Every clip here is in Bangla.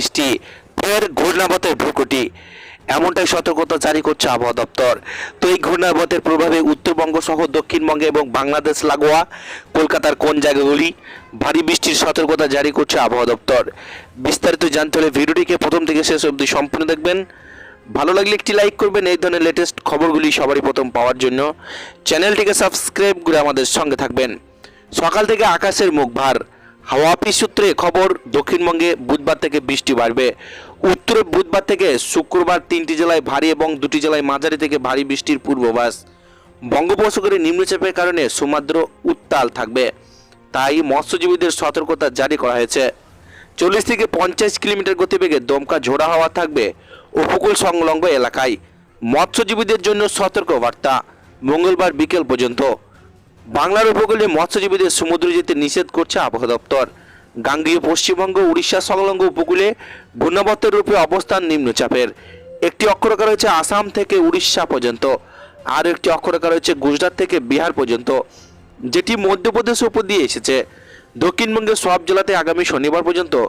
বৃষ্টি, ফের ঘূর্ণাবতের ভ্রুকুটি। এমনটাই সতর্কতা জারি করছে আবহাওয়া দপ্তর। তো এই ঘূর্ণাবতের প্রভাবে উত্তরবঙ্গ সহ দক্ষিণবঙ্গে এবং বাংলাদেশ লাগোয়া কলকাতার কোন জায়গাগুলি? ভারী বৃষ্টির সতর্কতা জারি করছে আবহাওয়া দপ্তর। বিস্তারিত জানতে হলে ভিডিওটিকে প্রথম থেকে শেষ অবধি সম্পূর্ণ দেখবেন। ভালো লাগলে একটি লাইক করবেন, এই ধরনের লেটেস্ট খবরগুলি সবারই প্রথম পাওয়ার জন্য। চ্যানেলটিকে সাবস্ক্রাইব করে আমাদের সঙ্গে থাকবেন। সকাল থেকে আকাশের মুখ ভার। হাওয়া অফিস সূত্রে খবর, দক্ষিণবঙ্গে বুধবার থেকে বৃষ্টি বাড়বে। উত্তরে বুধবার থেকে শুক্রবার তিনটি জেলায় ভারী এবং দুটি জেলায় মাঝারি থেকে ভারী বৃষ্টির পূর্বাভাস। বঙ্গোপসাগরে নিম্নচাপের কারণে সমুদ্র উত্তাল থাকবে। তাই মৎস্যজীবীদের সতর্কতা জারি করা হয়েছে। চল্লিশ থেকে পঞ্চাশ কিলোমিটার গতিবেগে দমকা ঝোড়া হাওয়া থাকবে উপকূল সংলগ্ন এলাকায়। মৎস্যজীবীদের জন্য সতর্ক বার্তা। মঙ্গলবার বিকেল পর্যন্ত। বাংলার উপকূলে মৎস্যজীবীদের সমুদ্র যেতে নিষেধ করছে আবহাওয়া দপ্তর। গাঙ্গীয় পশ্চিমবঙ্গ, উড়িষ্যা সংলগ্ন উপকূলে ঘূর্ণাবর্তের রূপে অবস্থান নিম্নচাপের। একটি অক্ষরেখা রয়েছে আসাম থেকে উড়িষ্যা পর্যন্ত। আর একটি অক্ষরেখা রয়েছে গুজরাট থেকে বিহার পর্যন্ত, যেটি মধ্যপ্রদেশের উপর দিয়ে এসেছে। দক্ষিণবঙ্গের সব জেলাতে আগামী শনিবার পর্যন্ত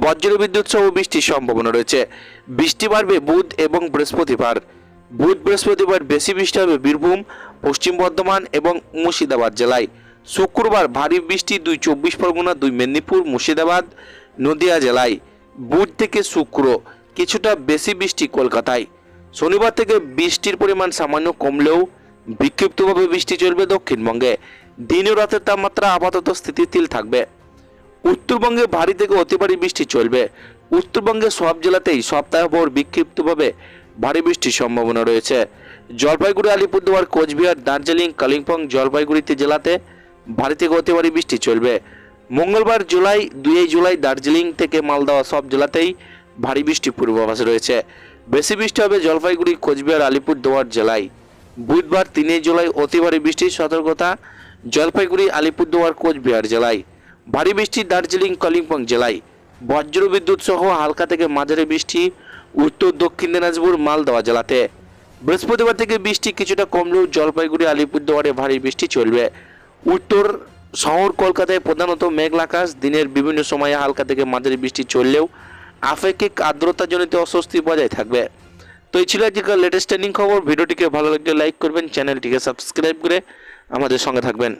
বজ্র বিদ্যুৎ সহ বৃষ্টির সম্ভাবনা রয়েছে। বৃষ্টি বাড়বে বুধ এবং বৃহস্পতিবার। বুধ বৃহস্পতিবার বেশি বৃষ্টি হবে বীরভূম, পশ্চিম বর্ধমান এবং মুর্শিদাবাদ জেলায়। শুক্রবার ভারী বৃষ্টি দুই চব্বিশ পরগনা, দুই মেদিনীপুর, মুর্শিদাবাদ, নদিয়া জেলায়। বুধ থেকে শুক্র কিছুটা বেশি বৃষ্টি কলকাতায়। শনিবার থেকে বৃষ্টির পরিমাণ সামান্য কমলেও বিক্ষিপ্তভাবে বৃষ্টি চলবে দক্ষিণবঙ্গে। দিন ও রাতের তাপমাত্রা আপাতত স্থিতিশীল থাকবে। উত্তরবঙ্গে ভারী থেকে অতি ভারী বৃষ্টি চলবে। উত্তরবঙ্গের সব জেলাতেই সপ্তাহভর বিক্ষিপ্তভাবে ভারী বৃষ্টির সম্ভাবনা রয়েছে। জলপাইগুড়ি, আলিপুরদুয়ার, কোচবিহার, দার্জিলিং, কালিম্পং, জলপাইগুড়িতে জেলাতে ভারী থেকে অতি ভারী বৃষ্টি চলবে। মঙ্গলবার জুলাই, দুই জুলাই দার্জিলিং থেকে মালদহ সব জেলাতেই ভারী বৃষ্টি পূর্বাভাস রয়েছে। বেশি বৃষ্টি হবে জলপাইগুড়ি, কোচবিহার, আলিপুরদুয়ার জেলায়। বুধবার তিনই জুলাই অতি ভারী বৃষ্টির সতর্কতা জলপাইগুড়ি, আলিপুরদুয়ার, কোচবিহার জেলায়। ভারী বৃষ্টি দার্জিলিং, কালিম্পং জেলায়। বজ্র বিদ্যুৎ সহ হালকা থেকে মাঝারি বৃষ্টি উত্তর, দক্ষিণ দিনাজপুর মালদহ জেলাতে। বৃহস্পতিবার থেকে বৃষ্টি কিছুটা কমলেও জলপাইগুড়ি, আলিপুরদুয়ারে ভারী বৃষ্টি চলবে। উত্তর শহর, কলকাতায় প্রধানত মেঘলা আকাশ। দিনের বিভিন্ন সময়ে হালকা থেকে মাঝারি বৃষ্টি চললেও আপেক্ষিক আর্দ্রতাজনিত অস্বস্তি বজায় থাকবে। তো এই ছিল আজকের লেটেস্ট ট্রেন্ডিং খবর। ভিডিওটিকে ভালো লাগলে লাইক করবেন চ্যানেলটিকে সাবস্ক্রাইব করে আমাদের সঙ্গে থাকবেন।